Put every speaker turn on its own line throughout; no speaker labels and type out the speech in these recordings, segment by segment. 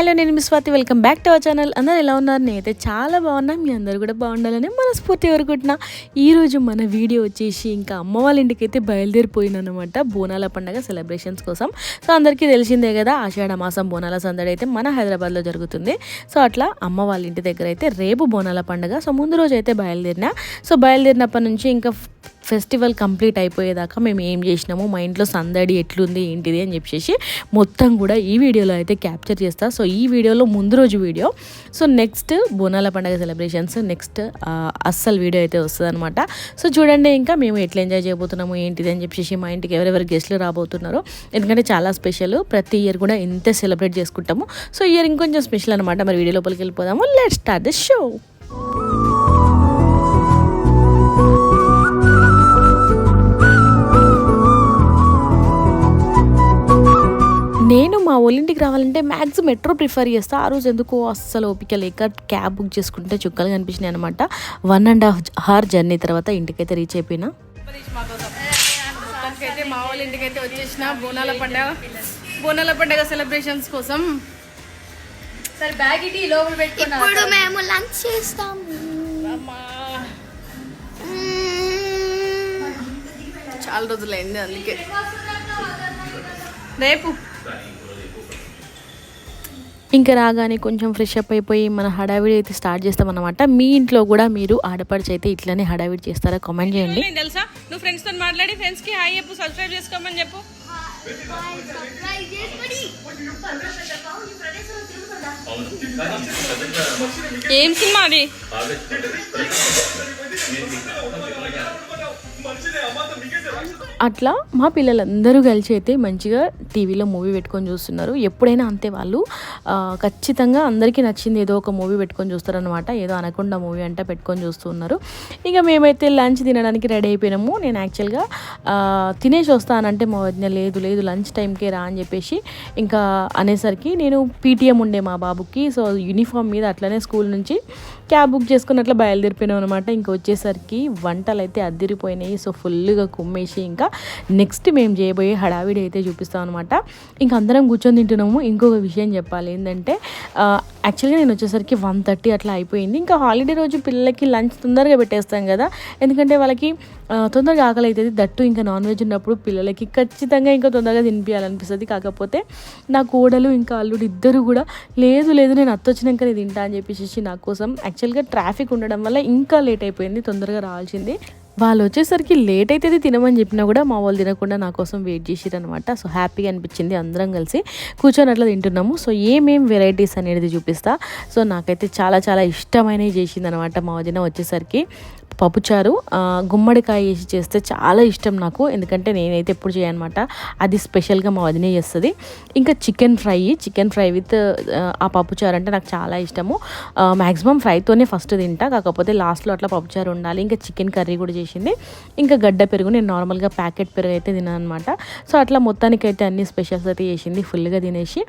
Hello నేను మీ Swathi. Welcome back to our channel. అందరూ ఎలా ఉన్నారు? నేనైతే చాలా బాగున్నా. మీ అందరూ కూడా బాగుండాలని మనస్ఫూర్తి కోరుకుంటున్నా. ఈరోజు మన వీడియో వచ్చేసి ఇంకా అమ్మ వాళ్ళ ఇంటికి అయితే బయలుదేరిపోయిననమాట. బోనాల పండగ సెలబ్రేషన్స్ కోసం. సో అందరికీ తెలిసిందే కదా ఆషాఢ మాసం బోనాల సందడి అయితే మన హైదరాబాద్లో జరుగుతుంది. సో అట్లా అమ్మ వాళ్ళ ఇంటి దగ్గర అయితే రేపు బోనాల పండగ. సో ముందు రోజు అయితే బయలుదేరిన. సో బయలుదేరినప్పటి నుంచి ఇంకా ఫెస్టివల్ కంప్లీట్ అయిపోయేదాకా మేము ఏం చేసినాము మా ఇంట్లో సందడి ఎట్లుంది ఏంటిది అని చెప్పేసి మొత్తం కూడా ఈ వీడియోలో అయితే క్యాప్చర్ చేస్తా. సో ఈ వీడియోలో ముందు రోజు వీడియో. సో నెక్స్ట్ బోనాల పండుగ సెలబ్రేషన్స్ నెక్స్ట్ అస్సలు వీడియో అయితే వస్తుంది అనమాట సో చూడండి ఇంకా మేము ఎట్లా ఎంజాయ్ చేయబోతున్నాము ఏంటిది అని చెప్పేసి మా ఇంటికి ఎవరెవరు గెస్ట్లు రాబోతున్నారో. ఎందుకంటే చాలా స్పెషల్ ప్రతి ఇయర్ కూడా ఇంతే సెలబ్రేట్ చేసుకుంటాము. సో ఇయర్ ఇంకొంచెం స్పెషల్ అనమాట మరి వీడియో లోపలికి వెళ్ళిపోదాము. లెట్ స్టార్ట్ ద షో నేను మా ఒలింటికి రావాలంటే మ్యాక్సిమం మెట్రో ప్రిఫర్ చేస్తా. ఆ రోజు ఎందుకో అస్సలు ఓపిక లేక క్యాబ్ బుక్ చేసుకుంటే చుక్కలు కనిపించినాయి అనమాట one and half hour journey తర్వాత ఇంటికైతే రీచ్ అయిపోయినా.
అయితే మా వాళ్ళ ఇంటికి అయితే వచ్చేసిన బోనాల పండగ. బోనాల పండగ సెలబ్రేషన్స్ కోసం. సరే బ్యాగ్ ఇటీ లోపల పెట్టుకున్నా.
ఇప్పుడు మేము లంచ్ చేస్తాం
చాలా రోజులైంది అందుకే. రేపు.
ఇంకా రాగానే కొంచెం ఫ్రెష్ అప్ అయిపోయి మన హడావిడి అయితే స్టార్ట్ చేస్తామన్నమాట. మీ ఇంట్లో కూడా మీరు ఆడపడిచి అయితే ఇట్లనే హడావిడి చేస్తారా? కామెంట్ చేయండి.
నేను తెలుసా? నువ్వు ఫ్రెండ్స్తో మాట్లాడి ఫ్రెండ్స్కి హాయ్ చెప్పు సబ్స్క్రైబ్ చేసుకోమని చెప్పు. ఏం సినిమా అది?
అట్లా మా పిల్లలందరూ కలిసి అయితే మంచిగా టీవీలో మూవీ పెట్టుకొని చూస్తున్నారు. ఎప్పుడైనా అంతే వాళ్ళు ఖచ్చితంగా అందరికీ నచ్చింది ఏదో ఒక మూవీ పెట్టుకొని చూస్తారనమాట ఏదో అనకుండా మూవీ అంటే పెట్టుకొని చూస్తున్నారు ఇక మేమైతే లంచ్ తినడానికి రెడీ అయిపోయినాము. నేను యాక్చువల్గా తినేసి వస్తానంటే మా వదిన లేదు లేదు లంచ్ టైంకే రా అని చెప్పేసి ఇంకా అనేసరికి నేను పీటీఎం ఉండే మా బాబుకి. సో యూనిఫామ్ మీద అట్లనే స్కూల్ నుంచి క్యాబ్ బుక్ చేసుకుని అట్లా బయలుదేరిపోయినాం అనమాట ఇంకా వచ్చేసరికి వంటలు అయితే అద్దిరిపోయినాయి. సో ఫుల్గా కుమ్మేసి ఇంకా నెక్స్ట్ మేము చేయబోయే హడావిడి అయితే చూపిస్తాం అనమాట ఇంకా అందరం కూర్చొని తింటున్నాము. ఇంకొక విషయం చెప్పాలి. ఏంటంటే యాక్చువల్గా నేను వచ్చేసరికి వన్ థర్టీ అట్లా అయిపోయింది. ఇంకా హాలిడే రోజు పిల్లలకి లంచ్ తొందరగా పెట్టేస్తాం కదా. ఎందుకంటే వాళ్ళకి తొందరగా ఆకలి అవుతుంది దట్టు ఇంకా నాన్ వెజ్ ఉన్నప్పుడు పిల్లలకి ఖచ్చితంగా ఇంకా తొందరగా తినిపించాలనిపిస్తుంది కాకపోతే నా కోడలు ఇంకా అల్లుడు ఇద్దరు కూడా లేదు లేదు నేను అత్తొచ్చినాకనే తింటా అని చెప్పేసి నా కోసం యాక్చువల్గా ట్రాఫిక్ ఉండడం వల్ల ఇంకా లేట్ అయిపోయింది తొందరగా రావాల్సింది. వాళ్ళు వచ్చేసరికి లేట్ అయితే తినమని చెప్పినా కూడా మా వాళ్ళు తినకుండా నా కోసం వెయిట్ చేసిరు అనమాట సో హ్యాపీగా అనిపించింది అందరం కలిసి. కూర్చొని అట్లా తింటున్నాము. సో ఏమేం వెరైటీస్ అనేది చూపిస్తా. సో నాకైతే చాలా చాలా ఇష్టమైనవి చేసింది అనమాట మా వదిన వచ్చేసరికి. పప్పుచారు. గుమ్మడికాయ వేసి చేస్తే చాలా ఇష్టం నాకు. ఎందుకంటే నేనైతే ఎప్పుడు చేయనమాట. అది స్పెషల్గా మా వదినే చేస్తుంది. ఇంకా chicken fry chicken fry with ఆ పప్పుచారు అంటే నాకు చాలా ఇష్టము. మ్యాక్సిమం ఫ్రైతోనే ఫస్ట్ తింటా. కాకపోతే లాస్ట్లో అట్లా పప్పుచారు ఉండాలి. ఇంకా చికెన్ కర్రీ కూడా చేసింది. ఇంకా గడ్డ పెరుగు నేను నార్మల్గా ప్యాకెట్ పెరుగు అయితే తిన్నాను అనమాట సో అట్లా మొత్తానికైతే అన్ని స్పెషల్స్ అయితే చేసింది. ఫుల్గా తినేసి.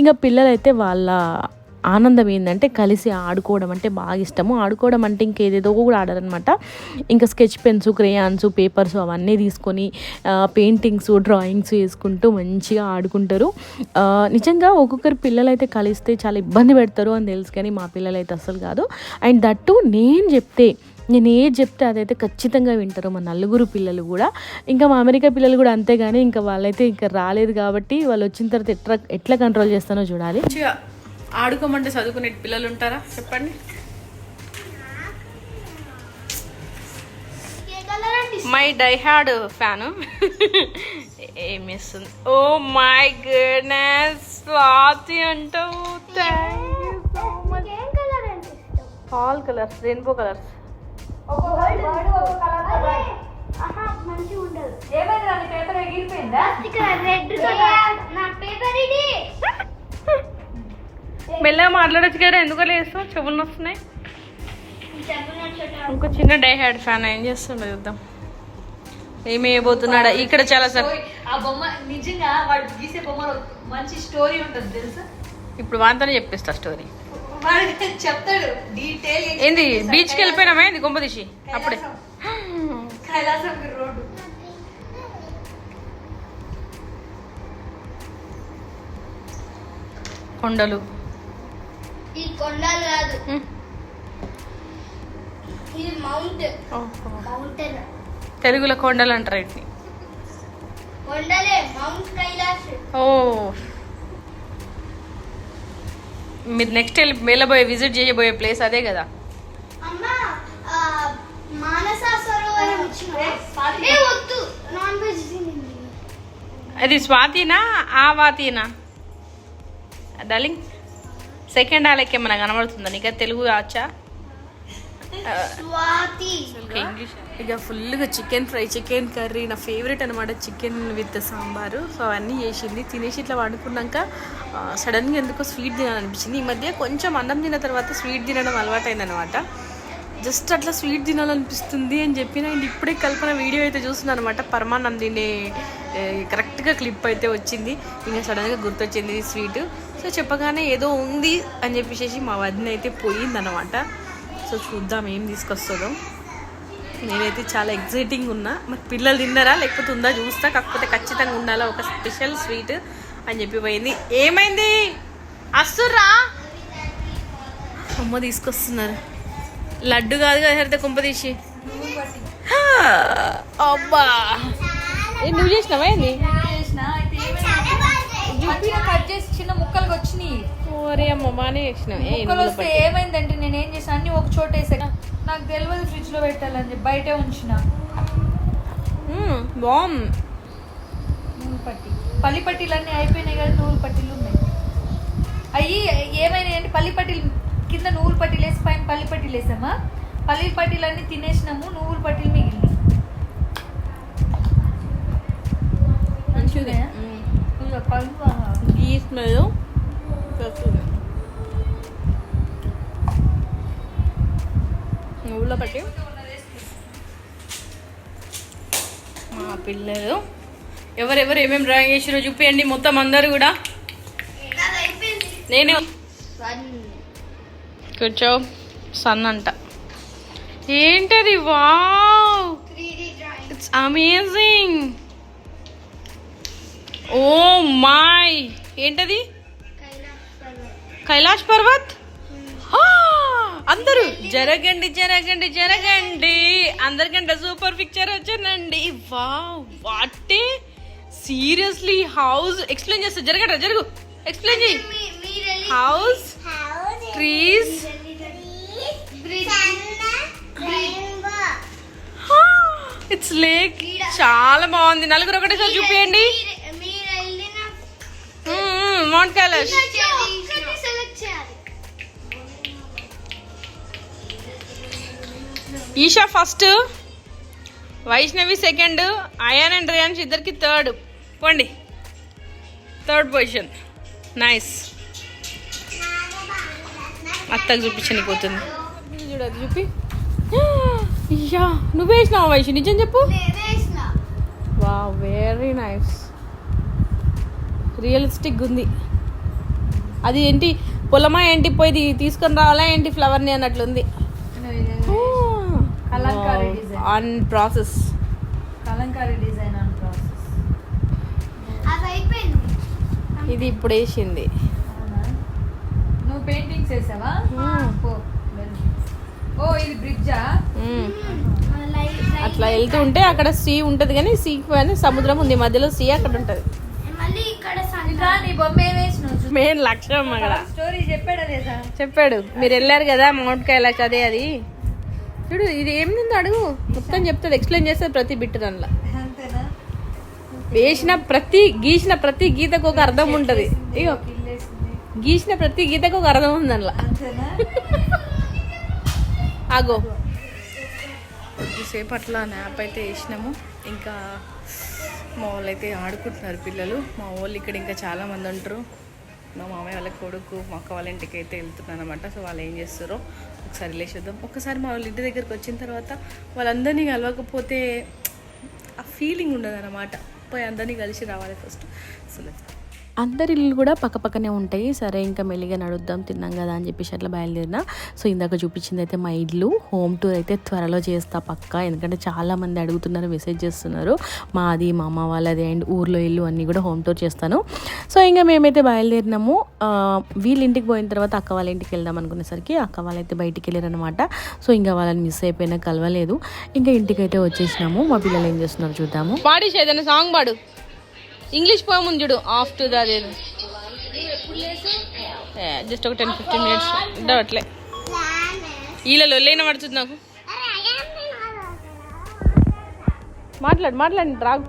ఇంకా పిల్లలైతే వాళ్ళ ఆనందం ఏంటంటే కలిసి ఆడుకోవడం అంటే బాగా ఇష్టము. ఆడుకోవడం అంటే ఇంకేదేదో కూడా ఆడారనమాట. ఇంకా స్కెచ్ పెన్స్ క్రేయాన్స్ పేపర్స్ అవన్నీ తీసుకొని పెయింటింగ్స్ డ్రాయింగ్స్ వేసుకుంటూ మంచిగా ఆడుకుంటారు. నిజంగా ఒక్కొక్కరు పిల్లలు అయితే కలిస్తే చాలా ఇబ్బంది పెడతారు అని తెలుసు కానీ మా పిల్లలు అయితే అసలు కాదు. అండ్ దట్టు నేను చెప్తే నేను ఏది చెప్తే అదైతే ఖచ్చితంగా వింటారు మా నలుగురు పిల్లలు కూడా. ఇంకా మా అమెరికా పిల్లలు కూడా అంతే కానీ ఇంకా వాళ్ళైతే ఇంకా రాలేదు కాబట్టి వాళ్ళు వచ్చిన తర్వాత ఎట్లా ఎట్లా కంట్రోల్ చేస్తానో చూడాలి.
ఆడుకోమంటే చదువుకునే పిల్లలు ఉంటారా? చెప్పండి.
A
my die had fan. ఏమి ఇస్తుంది ఓ మై గుడ్నెస్ స్వాతి అంటావు థ్యాంక్ యూ సో మచ్.
ఏం కలర్ అంటే ఇష్టం?
All colours rainbow colours. మెల్లగా మాట్లాడచ్చు కదా ఎందుకు లేస్తావు చెవులు వస్తున్నాయి ఇంకో చిన్న డై హ్యాడ్ ఫ్యాన్ ఏం చేస్తుండో చూద్దాం. ఏమి వేయబోతున్నాడా? ఇక్కడ చాలా సార్.
ఆ బొమ్మ నిజంగా వాడు గీసే బొమ్మలో మంచి స్టోరీ ఉంటుంది తెలుసా?
ఇప్పుడు వాంతనే చెప్పేస్తా స్టోరీ.
చెప్తాడు డీటెయిల్
ఏంది? బీచ్కి వెళ్ళిపోయినామా ఏంది కొంపదీసి అప్పుడే.
కైలాసం రోడ్డు.
కొండలు.
ఇది కొండలు కాదు. ఇది మౌంట్.
ఓహో.
మౌంటైన్?
తెలుగులో కొండలు అంటారు వీటిని.
కొండలే మౌంట్ కైలాష్
ఓ. మీరు నెక్స్ట్ వెళ్ళి వెళ్ళబోయే విజిట్ చేయబోయే ప్లేస్ అదే కదా.
అమ్మ ఆ, మానస సరోవరం ఇచ్చిన. ఏ వద్దు. నాన్ వెజ్ తినింది
అది స్వాతినా ఆ వాతినా డార్లింగ్ సెకండ్ ఆలకి ఏమైనా కనబడుతుందా? నీకు అది తెలుగు వచ్చా
స్వాతి.
ఇంగ్లీష్.
ఇక ఫుల్గా చికెన్ ఫ్రై చికెన్ కర్రీ. నా ఫేవరెట్ అనమాట చికెన్ విత్ సాంబారు. సో అవన్నీ చేసింది. తినేసి ఇట్లా వండుకున్నాక సడన్గా ఎందుకో స్వీట్ తినాలనిపించింది. ఈ మధ్య కొంచెం అన్నం తిన్న తర్వాత స్వీట్ తినడం అలవాటైంది అనమాట జస్ట్ అట్లా స్వీట్ తినాలనిపిస్తుంది అని చెప్పి నేను ఇప్పుడే కల్పన వీడియో అయితే చూస్తున్నాను అనమాట పరమానందిని తినే కరెక్ట్గా క్లిప్ అయితే వచ్చింది. ఇంకా సడన్గా గుర్తొచ్చింది స్వీట్ సో చెప్పగానే ఏదో ఉంది అని చెప్పేసి మా వదిన అయితే పోయిందనమాట సో చూద్దాం ఏం తీసుకొస్తుందో. నేనైతే చాలా ఎగ్జైటింగ్ ఉన్నా. మరి పిల్లలు తిన్నారా? లేకపోతే ఉందా? చూస్తా. కాకపోతే ఖచ్చితంగా ఉండాలా? ఒక స్పెషల్ స్వీట్ అని చెప్పి పోయింది. ఏమైంది? అస్తుర్రా అమ్మ తీసుకొస్తున్నారు. లడ్డు కాదు కదా హరిత కుంపదీసి అబ్బా. ఏ, నువ్వు చేసినావా ఏంది?
చేసిన అయితే ఏమైందంటే మంచిగా కట్ చేసి చిన్న ముక్కలుగా వచ్చినాయి.
ఓరే అమ్మ బాగానే
ముక్కలు
నువ్వుల
వస్తే. ఏమైందంటే నేను ఏం చేసాను అన్ని ఒక చోట వేసా నాకు తెలియదు ఫ్రిడ్జ్లో పెట్టాలని చెప్పి బయటే ఉంచిన.
బాగుంది
పట్టి. పల్లి పట్టీలన్నీ అయిపోయినాయి కదా నూనె పట్టీలు ఉన్నాయి. అయ్యి ఏమైనాయి అంటే పల్లి పట్టీలు కింద నువ్వులు పట్టీలు వేసి పైన పల్లి పట్టీలు వేసామా? పల్లి పట్టీలన్నీ తినేసినాము నువ్వులు పట్టీలు మిగిలినాయి.
మంచిది.
మంచిగా ఇక కలుపు
ఈ స్మెల్ నువ్వుల పట్టి.
మా పిల్లలు. ఎవరెవరు ఏమేమి డ్రాయింగ్ చేసిరో చూపియండి మొత్తం అందరు కూడా. నేను
వన్
కూర్చో సన్ అంట ఏంటది? Wow! It's amazing oh my! ఏంటది?
కైలాష్ పర్వత్?
అందరూ జరగండి జరగండి జరగండి. అందరికంటే సూపర్ పిక్చర్ వచ్చానండి. వా వాటే సీరియస్లీ హౌస్. ఎక్స్ప్లెయిన్ చేస్తా. జరగట జరుగు. ఎక్స్ప్లెయిన్ చేయి. House trees
rainbow
it's lake చాలా బాగుంది. నలుగురు ఒకటేసారి చూపియండి. మౌంట్ కైలాష్
చేయాలి
Esha first Vaishnavi second Ayaan and Riyans ఇద్దరికి థర్డ్. పోండి. Third position. నైస్. అత్తకు చూపించని పోతుంది.
చూడు అది చూపి. యా నువ్వు వేసినావా వైషి? నిజం చెప్పు. వా వెరీ నైస్ రియలిస్టిక్ ఉంది. అది ఏంటి? పొలమా ఏంటి? పోయి తీసుకొని రావాలా ఏంటి? ఫ్లవర్ని అన్నట్లుంది.
Design.
On process
Kalamkari design and process
అది అయిపోయింది.
ఇది ఇప్పుడు వేసింది.
నువ్వు పెయింటింగ్స్ వేసావా
Hmm.
ఓ ఇది బ్రిడ్జా
మ్మ్. అట్లా వెళ్తూ ఉంటే అక్కడ సీ ఉంటది కానీ సీ అని సముద్రం ఉంది మధ్యలో సీ అక్కడ ఉంటది. మెయిన్ లక్ష్యం అక్కడ.
స్టోరీ చెప్పాడా లేదా?
చెప్పాడు. మీరు వెళ్ళారు కదా మౌంట్ కైలాష్ అదే అది. చూడు ఇది ఏం తిందో అడుగు. మొత్తం చెప్తుంది ఎక్స్ప్లెయిన్ చేస్తుంది ప్రతి బిట్ దానిలో వేసిన ప్రతి గీసిన ప్రతి గీతకు ఒక అర్థం ఉంటది. ఇగో. గీసిన ప్రతి గీతకు ఒక అర్థం ఉంది అందులో ఆగో. కొద్దిసేపు అట్లా న్యాప్ అయితే వేసినాము. ఇంకా మా వాళ్ళు అయితే ఆడుకుంటున్నారు పిల్లలు. మా వాళ్ళు ఇక్కడ ఇంకా చాలా మంది ఉంటారు. మా మామయ్య వాళ్ళ కొడుకు మా అక్క వాళ్ళ ఇంటికి అయితే వెళ్తున్నాను అనమాట సో వాళ్ళు ఏం చేస్తారో ఒకసారి లేచేద్దాం ఒకసారి మా వాళ్ళ ఇంటి దగ్గరికి వచ్చిన తర్వాత వాళ్ళందరినీ కలవకపోతే ఆ ఫీలింగ్ ఉండదు అనమాట పోయి అందరినీ కలిసి రావాలి ఫస్ట్ సో.
అందరి ఇల్లు కూడా పక్కపక్కనే ఉంటాయి. సరే ఇంకా మెల్లిగా నడుద్దాం తిన్నాం కదా అని చెప్పేసి అట్లా బయలుదేరిన. సో ఇందాక చూపించింది అయితే మా ఇల్లు. హోమ్ టూర్ అయితే త్వరలో చేస్తా పక్క. ఎందుకంటే చాలామంది అడుగుతున్నారు మెసేజ్ చేస్తున్నారు. మాది మా అమ్మ వాళ్ళది అండ్ ఊర్లో ఇల్లు అన్నీ కూడా హోమ్ టూర్ చేస్తాను. సో ఇంకా మేమైతే బయలుదేరినాము. వీళ్ళ ఇంటికి పోయిన తర్వాత అక్క వాళ్ళ ఇంటికి వెళ్దాం అనుకునేసరికి అక్క వాళ్ళైతే బయటికి వెళ్ళారనమాట సో ఇంకా వాళ్ళని మిస్ అయిపోయినా కలవలేదు. ఇంకా ఇంటికి అయితే వచ్చేసినాము. మా పిల్లలు ఏం చేస్తున్నారు చూద్దాము.
పాడి ఏదైనా సాంగ్ పాడు. ఇంగ్లీష్ పోయం ఉంది చూడు ఆఫ్ టు దాది జస్ట్ ఒక టెన్ ఫిఫ్టీన్ మినిట్స్ ఉండవట్లే ఈలలో లేన పడుతుంది నాకు. మాట్లాడు మాట్లాడండి రాగు.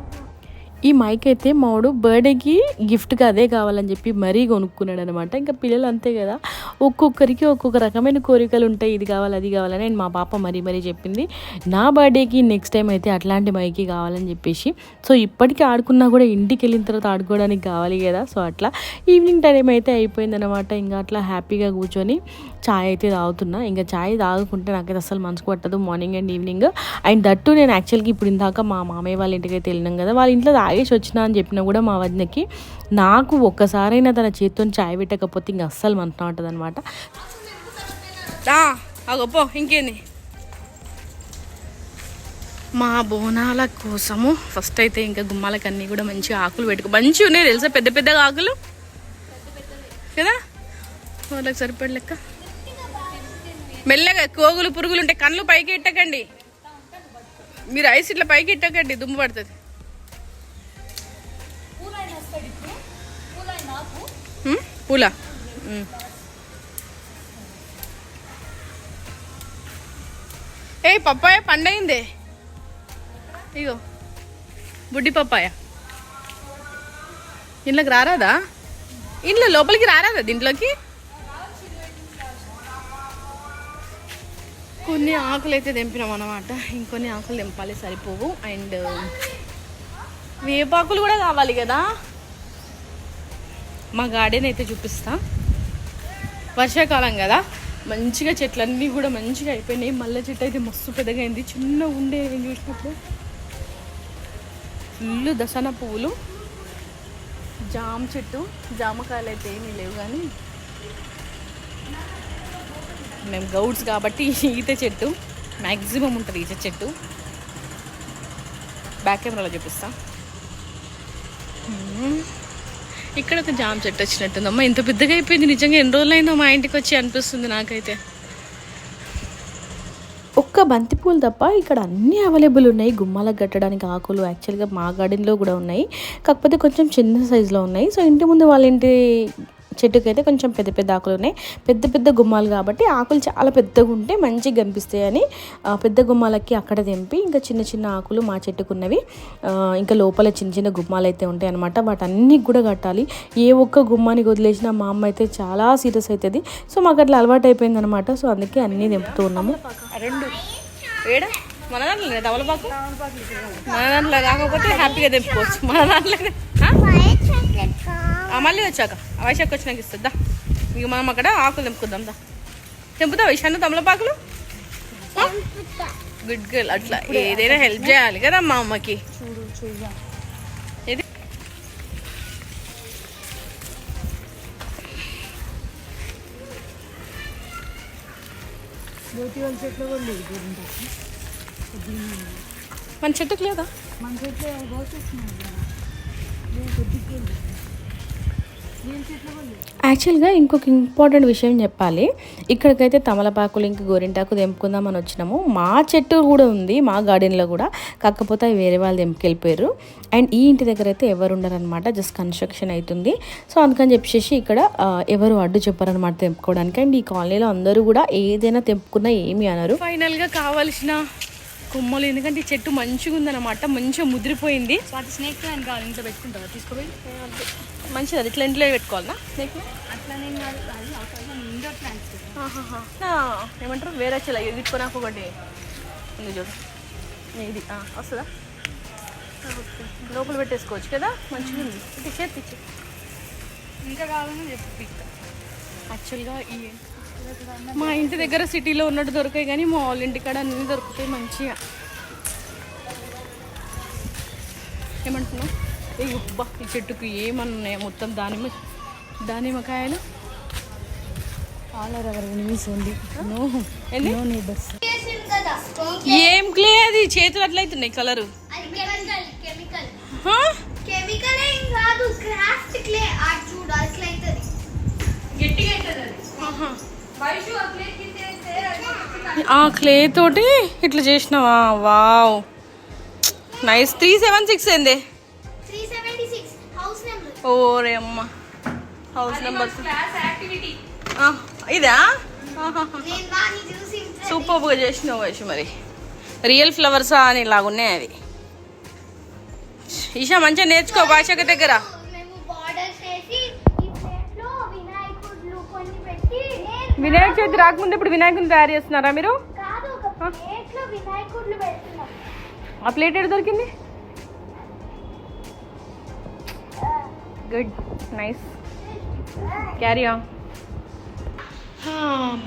ఈ మైక్ అయితే మావాడు బర్త్డేకి గిఫ్ట్గా అదే కావాలని చెప్పి మరీ కొనుక్కున్నాడు అనమాట ఇంకా పిల్లలు అంతే కదా. ఒక్కొక్కరికి ఒక్కొక్క రకమైన కోరికలు ఉంటాయి. ఇది కావాలి అది కావాలని అండ్ మా పాప మరీ మరీ చెప్పింది. నా బర్త్డేకి నెక్స్ట్ టైం అయితే అట్లాంటి మైకి కావాలని చెప్పేసి. సో ఇప్పటికీ ఆడుకున్నా కూడా ఇంటికి వెళ్ళిన తర్వాత ఆడుకోవడానికి కావాలి కదా. సో అట్లా ఈవినింగ్ టైం అయితే అయిపోయిందనమాట ఇంకా అట్లా హ్యాపీగా కూర్చొని చాయ్ అయితే తాగుతున్నా. ఇంకా చాయ్ తాగుకుంటే నాకైతే అసలు మనసుకు పట్టదు morning and evening and that నేను యాక్చువల్గా ఇప్పుడు ఇందాక మా మామయ్య వాళ్ళ ఇంటికి అయితే వెళ్ళినాం కదా. వాళ్ళ ఇంట్లో తాగేసి వచ్చినా అని చెప్పినా కూడా మా వదినకి నాకు ఒక్కసారైనా తన చేతితో చాయ్ పెట్టకపోతే ఇంక అస్సలు మంతా ఉంటుంది అనమాట
అగో ఇంకేంది? మా బోనాల కోసము ఫస్ట్ అయితే ఇంకా గుమ్మాలకు అన్నీ కూడా మంచి ఆకులు పెట్టుకో. మంచిగా ఉన్నాయి తెలుసా? పెద్ద పెద్దగా ఆకులు? కదా? వాళ్ళకి సరిపడి లెక్క. మెల్లగా కోగులు పురుగులు ఉంటే కళ్ళు పైకి ఎట్టకండి. మీరు ఐస్ ఇట్లా పైకి ఎట్టకండి దుమ్ము పడుతుంది. పూల ఏ పప్పాయ పండైందే ఇగో బుడ్డి పప్పాయ ఇంట్లోకి రారాదా ఇంట్లో లోపలికి రారాదా దీంట్లోకి కొన్ని ఆకులు అయితే దింపినాం అనమాట ఇంకొన్ని ఆకులు తెంపాలి సరిపోవు అండ్ వేపాకులు కూడా కావాలి కదా మా గార్డెన్ అయితే చూపిస్తా. వర్షాకాలం కదా మంచిగా చెట్లన్నీ కూడా మంచిగా అయిపోయినాయి. మల్లె చెట్టు అయితే మస్తు పెద్దగా అయింది చిన్న ఉండే నేను చూసినప్పుడు? ఫుల్ దసన పువ్వులు. జామ చెట్టు జామకాయలు అయితే ఏమీ లేవు కానీ మేము గౌడ్స్ కాబట్టి ఈత చెట్టు మ్యాక్సిమం ఉంటుంది ఈత చెట్టు. బ్యాక్ కెమెరాలో చూపిస్తా. ఇక్కడ ఒక జామ చెట్టు వచ్చినట్టుందమ్మా. ఇంత పెద్దగా అయిపోయింది. నిజంగా ఎన్ని రోజులైందో మా ఇంటికి వచ్చి అనిపిస్తుంది నాకైతే.
ఒక్క బంతిపూలు తప్ప ఇక్కడ అన్నీ అవైలబుల్ ఉన్నాయి. గుమ్మాలకు కట్టడానికి ఆకులు యాక్చువల్గా మా గార్డెన్లో కూడా ఉన్నాయి. కాకపోతే కొంచెం చిన్న సైజులో ఉన్నాయి. సో ఇంటి ముందు వాళ్ళ ఇంటి చెట్టుకి అయితే కొంచెం పెద్ద పెద్ద ఆకులు ఉన్నాయి. పెద్ద పెద్ద గుమ్మాలు కాబట్టి ఆకులు చాలా పెద్దగా ఉంటే మంచిగా కనిపిస్తాయని పెద్ద గుమ్మాలకి అక్కడ తెంపి ఇంకా చిన్న చిన్న ఆకులు మా చెట్టుకున్నవి ఇంకా లోపల చిన్న చిన్న గుమ్మాలు అయితే ఉంటాయి అనమాట వాటి అన్నీ కూడా కట్టాలి. ఏ ఒక్క గుమ్మానికి వదిలేసినా మా అమ్మ అయితే చాలా సీరియస్ అవుతుంది సో మాకు అట్లా అలవాటు అయిపోయింది అనమాట సో అందుకే అన్నీ తెంపుతూ ఉన్నాము.
రెండు. ఏడా? మన దాంట్లో మన దాంట్లో కాకపోతే హ్యాపీగా తెంపుకోవచ్చు. మన దాంట్లో మళ్ళీ వచ్చాక. వైశాఖ వచ్చినాక ఇస్తుందా ఇక మనం అక్కడ ఆకులు తెంపుకుందాం దా. తెంపుతా వైశాఖ తమలపాకులు? గుడ్ గర్ల్ అట్లా ఏదైనా హెల్ప్ చేయాలి కదా మా అమ్మకి. ఏది? మన చెట్టుకు లేదా?
యాక్చువల్గా ఇంకొక ఇంపార్టెంట్ విషయం చెప్పాలి. ఇక్కడికైతే తమలపాకులు ఇంక గోరింటాకు తెంపుకుందామని వచ్చినాము. మా చెట్టు కూడా ఉంది మా గార్డెన్లో కూడా. కాకపోతే అవి వేరే వాళ్ళు తెంపుకెళ్ళిపోయారు. అండ్ ఈ ఇంటి దగ్గర అయితే ఎవరు ఉండరనమాట జస్ట్ కన్స్ట్రక్షన్ అవుతుంది. సో అందుకని చెప్పేసి ఇక్కడ ఎవరు అడ్డు చెప్పారనమాట తెంపుకోవడానికి. అండ్ ఈ కాలనీలో అందరూ కూడా ఏదైనా తెంపుకున్నా ఏమీ అనరు.
ఫైనల్గా కావాల్సిన కొమ్మలు ఎందుకంటే ఈ చెట్టు మంచిగా ఉందన్నమాట మంచిగా ముదిరిపోయింది.
వాటి స్నేక్ ప్లాంట్ కావాలి ఇంట్లో పెట్టుకుంటావా? తీసుకోపోయి?
మంచిది అది. ఇట్లా ఇంట్లో పెట్టుకోవాలనా? ఏమంటారు? వేరే చెల్ల ఇది నాకు ఒకటి. ఉంది చూడు. ఇది వస్తుందా? లోపల పెట్టేసుకోవచ్చు కదా? మంచిగా ఉంది. ఇది చేతి ఇచ్చి
ఇంకా కావాలని చెప్పు
యాక్చువల్గా ఈ మా ఇంటి దగ్గర సిటీలో ఉన్నట్టు దొరికాయి కానీ మా వాళ్ళ ఇంటికాడ అన్నీ దొరుకుతాయి మంచిగా. ఏమంటున్నావు? ఇగో అబ్బా, ఈ చెట్టుకు ఏమన్నాయి మొత్తం దానిమ్మ దానిమ్మకాయలు.
All our enemies only no
ఏంది?
నో నేబర్స్
చేసింది కదా
ఏం క్లే అది చేతులు అట్లయితున్నాయి కలరు
అది కెమికల్ కెమికల్ కెమికల్ ఏం కాదు క్రాఫ్ట్ క్లే ఆ చూడు అట్లా అవుతుంది
గట్టిగా అవుతుంది ఆ
క్లే తోటి ఇట్లా చేసినావా? Wow nice three seven six ఏంది? ఓరే అమ్మ. హౌస్ నెంబర్
క్లాస్ యాక్టివిటీ
ఇదా?
నేను వాడిని చూసి
సూపర్గా చేసినావు వైషు మరి. రియల్ ఫ్లవర్సా అని ఇలాగున్నాయి అది ఈషా మంచిగా నేర్చుకో భాషక దగ్గర. వినాయక చవితి రాకముందు ఇప్పుడు వినాయకుని తయారు చేస్తున్నారా మీరు? ఆ ప్లేట్ ఎక్కడ దొరికింది? గుడ్ నైస్ క్యారీ ఆన్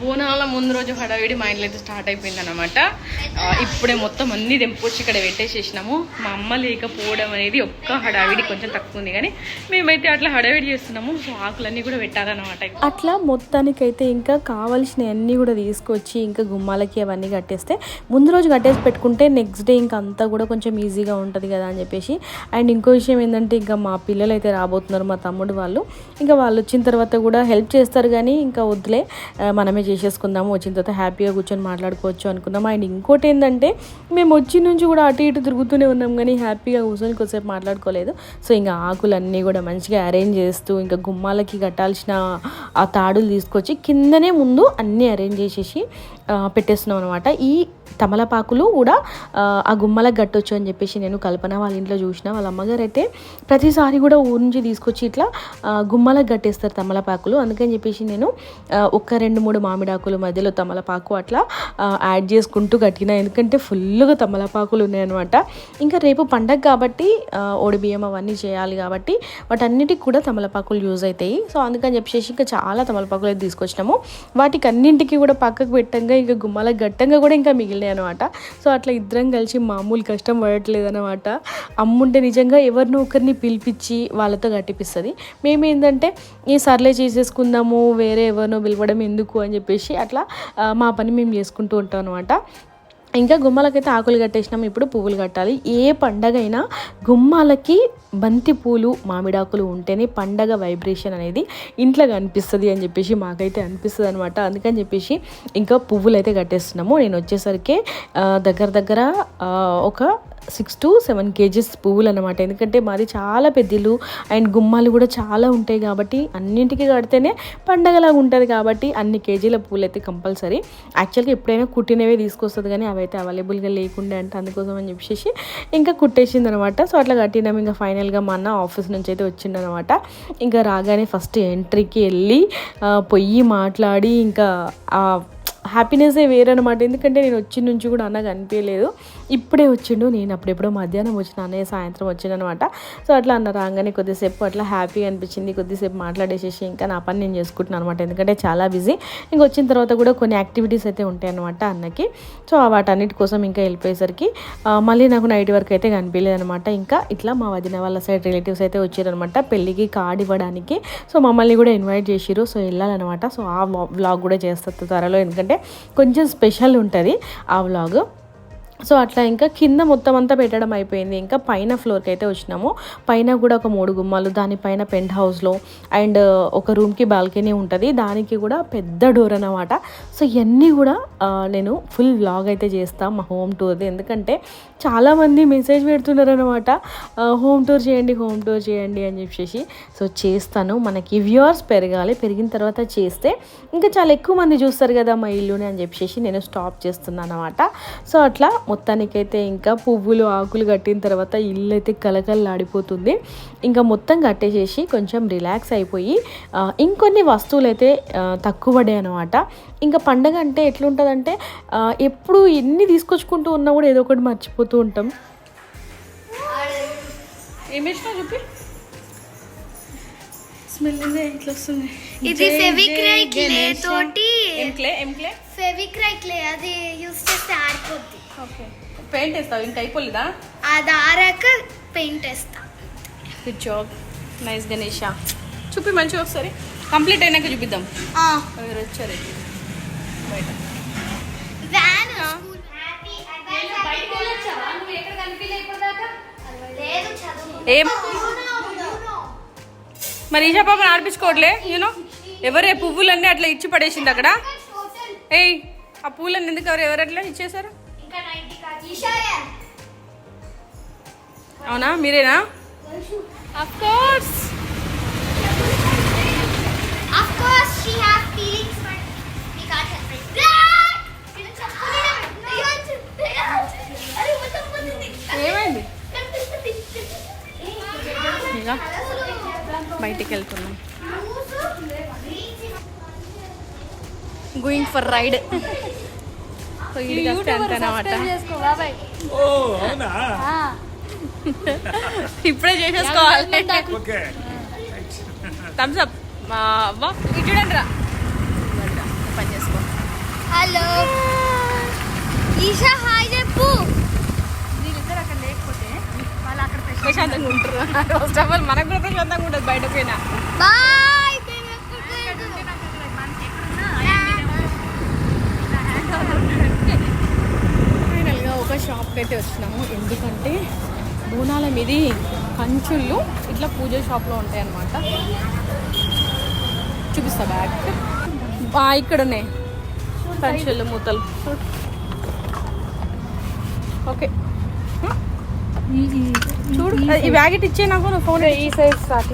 బోనాల ముందు రోజు హడావిడి మా ఇంట్లో అయితే స్టార్ట్ అయిపోయింది అనమాట ఇప్పుడే మొత్తం అన్ని తెంపొచ్చి ఇక్కడ పెట్టేసేసినాము. మా అమ్మ లేకపోవడం అనేది ఒక్క హడావిడి కొంచెం తక్కువ ఉంది కానీ మేమైతే అట్లా హడావిడి చేస్తున్నాము. సో ఆకులన్నీ కూడా పెట్టాలన్నమాట
అట్లా మొత్తానికైతే ఇంకా కావలసినవన్నీ కూడా తీసుకొచ్చి ఇంకా గుమ్మాలకి అవన్నీ కట్టేస్తే ముందు రోజు కట్టేసి పెట్టుకుంటే నెక్స్ట్ డే ఇంకా అంతా కూడా కొంచెం ఈజీగా ఉంటుంది కదా అని చెప్పేసి. అండ్ ఇంకో విషయం ఏంటంటే ఇంకా మా పిల్లలు అయితే రాబోతున్నారు మా తమ్ముడు వాళ్ళు. ఇంకా వాళ్ళు వచ్చిన తర్వాత కూడా హెల్ప్ చేస్తారు కానీ ఇంకా వద్దులే. మనమే చేసేసుకుందాము వచ్చిన తర్వాత హ్యాపీగా కూర్చొని మాట్లాడుకోవచ్చు అనుకున్నాము అండ్ ఇంకోటి ఏంటంటే మేము వచ్చి నుంచి కూడా అటు ఇటు తిరుగుతూనే ఉన్నాం కానీ హ్యాపీగా కూర్చొని కొద్దిసేపు మాట్లాడుకోలేదు. సో ఇంకా ఆకులన్నీ కూడా మంచిగా అరేంజ్ చేస్తూ ఇంకా గుమ్మాలకి కట్టాల్సిన ఆ తాడులు తీసుకొచ్చి కిందనే ముందు అన్నీ అరేంజ్ చేసేసి పెట్టేస్తున్నాం అనమాట ఈ తమలపాకులు కూడా ఆ, గుమ్మలకు కట్టొచ్చు అని చెప్పేసి నేను కల్పన వాళ్ళ ఇంట్లో చూసిన. వాళ్ళ అమ్మగారు అయితే ప్రతిసారి కూడా ఊరి నుంచి తీసుకొచ్చి ఇట్లా గుమ్మలకు కట్టేస్తారు తమలపాకులు. అందుకని చెప్పేసి నేను ఒక ఒక్క రెండు మూడు మామిడాకులు మధ్యలో తమలపాకు అట్లా యాడ్ చేసుకుంటూ కట్టిన. ఎందుకంటే ఫుల్గా తమలపాకులు ఉన్నాయన్నమాట ఇంకా రేపు పండగ కాబట్టి ఆ, బియ్యం అవన్నీ చేయాలి కాబట్టి వాటన్నిటికి కూడా తమలపాకులు యూజ్ అవుతాయి. సో అందుకని చెప్పేసి ఇంకా చాలా తమలపాకులు అయితే తీసుకొచ్చినాము. వాటికి అన్నింటికి కూడా పక్కకు పెట్టంగా ఇంకా గుమ్మాల గట్టంగా కూడా ఇంకా మిగిలినాయి అనమాట సో అట్లా ఇద్దరం కలిసి మామూలు కష్టం పడట్లేదు అనమాట అమ్ముంటే నిజంగా ఎవరినో ఒకరిని పిలిపించి వాళ్ళతో కట్టిపిస్తుంది మేము ఏంటంటే ఈ సర్లే చేసేసుకుందాము వేరే ఎవరినో పిలవడం ఎందుకు? అని చెప్పేసి అట్లా మా పని మేము చేసుకుంటూ ఉంటాం అనమాట ఇంకా గుమ్మాలకైతే ఆకులు కట్టేసినాం ఇప్పుడు పువ్వులు కట్టాలి. ఏ పండగ అయినా గుమ్మాలకి బంతి పూలు మామిడాకులు ఉంటేనే పండగ వైబ్రేషన్ అనేది ఇంట్లో కనిపిస్తుంది అని చెప్పేసి మాకైతే అనిపిస్తుంది అనమాట అందుకని చెప్పేసి ఇంకా పువ్వులు అయితే కట్టేస్తున్నాము. నేను వచ్చేసరికి దగ్గర దగ్గర ఒక సిక్స్ టు సెవెన్ కేజీస్ పువ్వులు అనమాట ఎందుకంటే మాది చాలా పెద్దలు అండ్ గుమ్మాలు కూడా చాలా ఉంటాయి కాబట్టి అన్నింటికి కడితేనే పండగలాగా ఉంటుంది కాబట్టి అన్ని కేజీల పువ్వులు అయితే కంపల్సరీ. యాక్చువల్గా ఎప్పుడైనా కుట్టినవే తీసుకొస్తుంది కానీ అవైతే అవైలబుల్గా లేకుండే అంటే అందుకోసం అని చెప్పేసి ఇంకా కుట్టేసింది అనమాట సో అట్లా కట్టినాం. ఇంకా ఫైనల్గా మా అన్న ఆఫీస్ నుంచి అయితే వచ్చిండనమాట ఇంకా రాగానే ఫస్ట్ ఎంట్రీకి వెళ్ళి పొయ్యి మాట్లాడి ఇంకా ఆ హ్యాపీనెస్ వేరనమాట ఎందుకంటే నేను వచ్చిన నుంచి కూడా అన్నగా అనిపించలేదు ఇప్పుడే వచ్చిండు నేను అప్పుడెప్పుడో మధ్యాహ్నం వచ్చిన అన్నయ్య సాయంత్రం వచ్చిండనమాట. సో అట్లా అన్న రాగానే కొద్దిసేపు అట్లా హ్యాపీగా అనిపించింది కొద్దిసేపు మాట్లాడేసేసి ఇంకా నా పని నేను చేసుకుంటున్నాను అనమాట. ఎందుకంటే చాలా బిజీ ఇంక వచ్చిన తర్వాత కూడా కొన్ని యాక్టివిటీస్ అయితే ఉంటాయి అనమాట అన్నకి. సో వాటన్నిటి కోసం ఇంకా వెళ్ళిపోయేసరికి మళ్ళీ నాకు నైట్ వరకు అయితే కనిపించలేదు అనమాట ఇంకా ఇట్లా మా వదిన వాళ్ళ సైడ్ రిలేటివ్స్ అయితే వచ్చారనమాట పెళ్ళికి కార్డ్ ఇవ్వడానికి. సో మమ్మల్ని కూడా ఇన్వైట్ చేసిరు సో వెళ్ళాలన్నమాట. సో ఆ వ్లాగ్ కూడా చేస్తారు త్వరలో ఎందుకంటే కొంచెం స్పెషల్ ఉంటుంది ఆ వ్లాగ్ సో అట్లా ఇంకా కింద మొత్తం అంతా పెట్టడం అయిపోయింది. ఇంకా పైన ఫ్లోర్కి అయితే వచ్చినాము. పైన కూడా ఒక మూడు గుమ్మాలు దానిపైన పెంట్ హౌస్లో అండ్ ఒక రూమ్కి బాల్కనీ ఉంటుంది. దానికి కూడా పెద్ద డోర్ అన్నమాట. సో ఇవన్నీ కూడా నేను ఫుల్ వ్లాగ్ అయితే చేస్తాను మా హోమ్ టూర్ది. ఎందుకంటే చాలామంది మెసేజ్ పెడుతున్నారు అనమాట హోమ్ టూర్ చేయండి హోమ్ టూర్ చేయండి అని చెప్పేసి. సో చేస్తాను. మనకి వ్యూవర్స్ పెరగాలి. పెరిగిన తర్వాత చేస్తే ఇంకా చాలా ఎక్కువ మంది చూస్తారు కదా మా ఇల్లుని అని చెప్పేసి నేను స్టాప్ చేస్తున్నాను అనమాట సో అట్లా మొత్తానికైతే ఇంకా పువ్వులు ఆకులు కట్టిన తర్వాత ఇల్లు అయితే కలకలలాడిపోతుంది ఇంకా మొత్తం కట్టేసేసి కొంచెం రిలాక్స్ అయిపోయి ఇంకొన్ని వస్తువులు అయితే తక్కువ పడే అనమాట ఇంకా పండగ అంటే ఎట్లుంటుందంటే ఎప్పుడు ఎన్ని తీసుకొచ్చుకుంటూ ఉన్నా కూడా ఏదో ఒకటి మర్చిపోతూ ఉంటాం.
చెప్పి స్మెల్ ఇట్లా వస్తుంది.
ఇది ఫెవిక్రై క్లే తోటి ఫెవిక్రై క్లే అది యూస్ చేస్తే ఆరిపోద్ది.
ఓకే. పెయింట్ వేస్తావు? ఇంకా అయిపోలేదా?
అది ఆరాక పెయింట్ వేస్తా.
గుడ్ జాబ్ నైస్ గణేష చూపి మంచిగా ఒకసారి. కంప్లీట్ అయినాక చూపిద్దాం. వచ్చారు? బయట. ఏం? మరి ఈషా పాపను ఆడిపించుకోవట్లే యూనో ఎవరే పువ్వులన్నీ అట్లా ఇచ్చి పడేసింది అక్కడ? ఏయ్ ఆ పూలన్నీ ఎందుకు ఎవరు ఎవరు అట్లా ఇచ్చేసారు అవునా? మీరేనా? Of course. ఏమైంది? ఇక బయటికి వెళ్తున్నాం. గోయింగ్ ఫర్ రైడ్ ఇప్పుడే చేసేసుకోవాలి
ఓకే.
థమ్స్ అప్ చూడండి రా పని చేసుకో.
హలో. ఈషా హాయ్ చెప్పు.
వీళ్ళిద్దరు అక్కడ లేకపోతే వాళ్ళు అక్కడ ప్రశాంతంగా
ఉంటారు. ఫస్ట్ ఆఫ్ ఆల్ మనకు కూడా ప్రశాంతంగా ఉంటుంది బయట పోయినా.
బాయ్
మనకి ఎక్కడున్నా
ఫైనల్గా ఒక షాప్కి అయితే వచ్చినాము. ఎందుకంటే బోనాల మీది కంచుళ్ళు ఇట్లా పూజ షాప్లో ఉంటాయి అన్నమాట చూపిస్తా బ్యాగ్. బా ఇక్కడ ఉన్నాయి. కంచుళ్ళు మూతలు. ఓకే. చూడు ఈ బ్యాగ్ ఇచ్చే నాకు నువ్వు ఫోన్
ఈ సైజ్ స్టార్ట్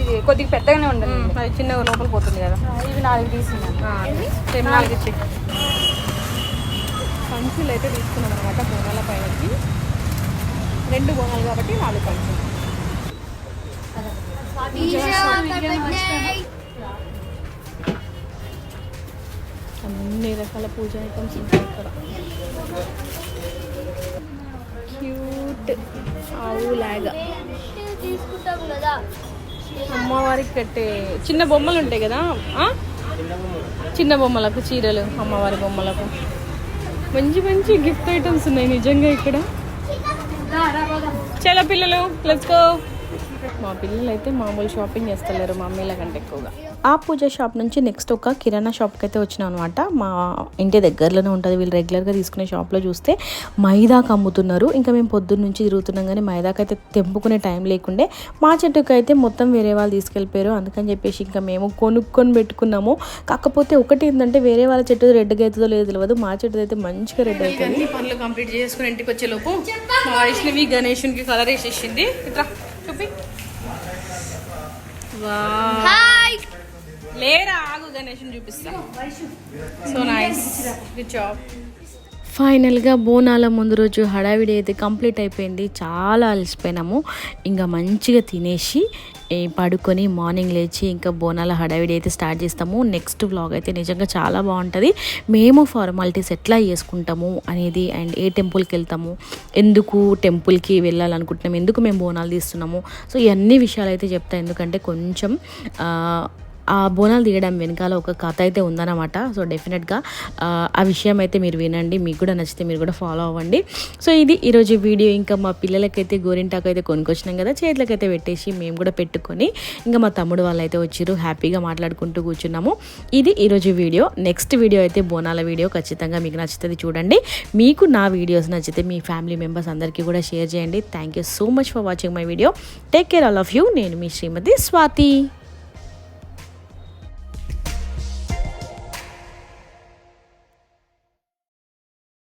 ఇది కొద్దిగా పెద్దగానే ఉండదు
అది చిన్నగా లోపల పోతుంది కదా.
ఇవి నాలుగు తీసినాను
సేమ్ నాలుగు ఇచ్చి పంచులు అయితే తీసుకున్నాం అనమాట బోనాల పైనకి. రెండు బోనాలు కాబట్టి నాలుగు పంచులు. అన్ని రకాల పూజ ఐటమ్స్ ఉంటాయి ఇక్కడ. క్యూట్ ఆవు లాగా
తీసుకుంటాం కదా.
అమ్మవారికి కట్టే చిన్న బొమ్మలు ఉంటాయి కదా? చిన్న బొమ్మలకు చీరలు అమ్మవారి బొమ్మలకు. మంచి మంచి గిఫ్ట్ ఐటమ్స్ ఉన్నాయి నిజంగా ఇక్కడ. చాలా పిల్లలు లెట్స్ గో మా పిల్లలు అయితే మామూలు షాపింగ్ చేస్తలేరు మా అమ్మీల కంటే ఎక్కువగా. ఆ పూజ షాప్ నుంచి నెక్స్ట్ ఒక కిరాణా షాప్కి అయితే వచ్చినాం అనమాట మా ఇంటి దగ్గరలోనే ఉంటుంది. వీళ్ళు రెగ్యులర్గా తీసుకునే షాప్లో చూస్తే మైదాకు అమ్ముతున్నారు. ఇంకా మేము పొద్దున్న నుంచి తిరుగుతున్నాం కానీ మైదాకు అయితే తెంపుకునే టైం లేకుండే మా చెట్టుకు అయితే మొత్తం వేరే వాళ్ళు తీసుకెళ్ళిపోయారు. అందుకని చెప్పేసి ఇంకా మేము కొనుక్కొని పెట్టుకున్నాము. కాకపోతే ఒకటి ఏంటంటే వేరే వాళ్ళ చెట్టు రెడ్గా అవుతుందో లేదో తెలియదు మా చెట్టు అయితే మంచిగా రెడ్ అవుతుంది అన్ని పనులు కంప్లీట్ చేసుకుని ఇంటికి వచ్చే లోపు మా వైష్ణవి గణేషునికి కలర్ వేసేసింది. ఇట్లా చూపి.
హాయ్
లేరా ఆగు గణేషుని చూపిస్తా. సో నైస్ గుడ్ జాబ్ ఫైనల్గా బోనాల ముందు రోజు హడావిడి అయితే కంప్లీట్ అయిపోయింది. చాలా అలసిపోయినాము. ఇంకా మంచిగా తినేసి పడుకొని మార్నింగ్ లేచి ఇంకా బోనాల హడావిడి అయితే స్టార్ట్ చేస్తాము. నెక్స్ట్ వ్లాగ్ అయితే నిజంగా చాలా బాగుంటుంది. మేము ఫార్మాలిటీస్ ఎట్లా చేసుకుంటాము అనేది అండ్ ఏ టెంపుల్కి వెళ్తాము ఎందుకు టెంపుల్కి వెళ్ళాలనుకుంటున్నాము ఎందుకు మేము బోనాలు తీస్తున్నాము. సో ఇవన్నీ విషయాలు అయితే చెప్తా. ఎందుకంటే కొంచెం ఆ, బోనాలు తీయడం వెనకాల ఒక కథ అయితే ఉందన్నమాట. సో డెఫినెట్గా ఆ, ఆ విషయం అయితే మీరు వినండి. మీకు కూడా నచ్చితే మీరు కూడా ఫాలో అవ్వండి. సో ఇది ఈరోజు వీడియో. ఇంకా మా పిల్లలకైతే గోరింటాకు అయితే కొనుక్కొచ్చినాం కదా చేతులకైతే పెట్టేసి మేము కూడా పెట్టుకొని ఇంకా మా తమ్ముడు వాళ్ళు అయితే వచ్చారు హ్యాపీగా మాట్లాడుకుంటూ కూర్చున్నాము. ఇది ఈరోజు వీడియో. నెక్స్ట్ వీడియో అయితే బోనాల వీడియో. ఖచ్చితంగా మీకు నచ్చుతుంది చూడండి. మీకు నా వీడియోస్ నచ్చితే మీ ఫ్యామిలీ మెంబర్స్ అందరికీ కూడా షేర్ చేయండి. Thank you so much for watching my video. Take care all of you. నేను మీ శ్రీమతి స్వాతి.